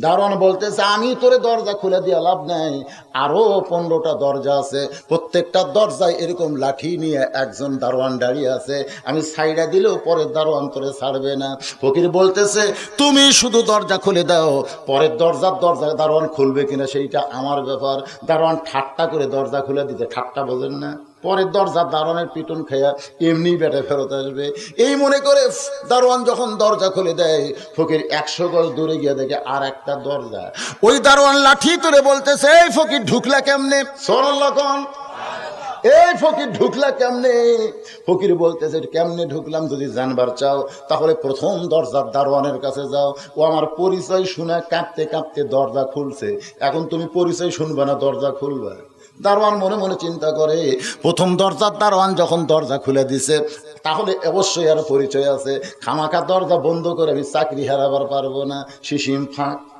দারোয়ান বলতেছে, আমি তোরে দরজা খুলে দিয়ে লাভ নাই। আরও পনেরোটা দরজা আছে। প্রত্যেকটা দরজায় এরকম লাঠি নিয়ে একজন দারোয়ান দাঁড়িয়ে আছে। আমি সাইডা দিলেও পরের দারোয়ান তোরে ছাড়বে না। ফকির বলতেছে, তুমি শুধু দরজা খুলে দাও। পরের দরজার দরজা দারোয়ান খুলবে কিনা সেইটা আমার ব্যাপার। দারোয়ান ঠাট্টা করে দরজা খুলে দিতে। ঠাট্টা বোঝেন না? পরের দরজা দারোয়ানের পিটন খাইয়া এমনি বেটে ফেরত আসবে। এই মনে করে দারোয়ান যখন দরজা খুলে দেয়, ফকির একশো গজ দূরে গিয়ে দেখে আর একটা দরজা। ওই দারোয়ান লাঠি তুলে বলতেছে, এই ফকির ঢুকলা কেমনে? সরল লক্ষণ এই ফকির ঢুকলা কেমনে? ফকির বলতেছে কেমনে ঢুকলাম যদি জানবার চাও? তাহলে প্রথম দরজার দারোয়ানের কাছে যাও। ও আমার পরিচয় শুনে কাঁপতে কাঁপতে দরজা খুলছে। এখন তুমি পরিচয় শুনবে না, দরজা খুলবে। দারোয়ান মনে মনে চিন্তা করে, প্রথম দরজার দারোয়ান যখন দরজা খুলে দিছে, তাহলে অবশ্যই আর পরিচয় আছে। খামাখা দরজা বন্ধ করে আমি চাকরি হারাবার পারব না। সিসিম ফাঁক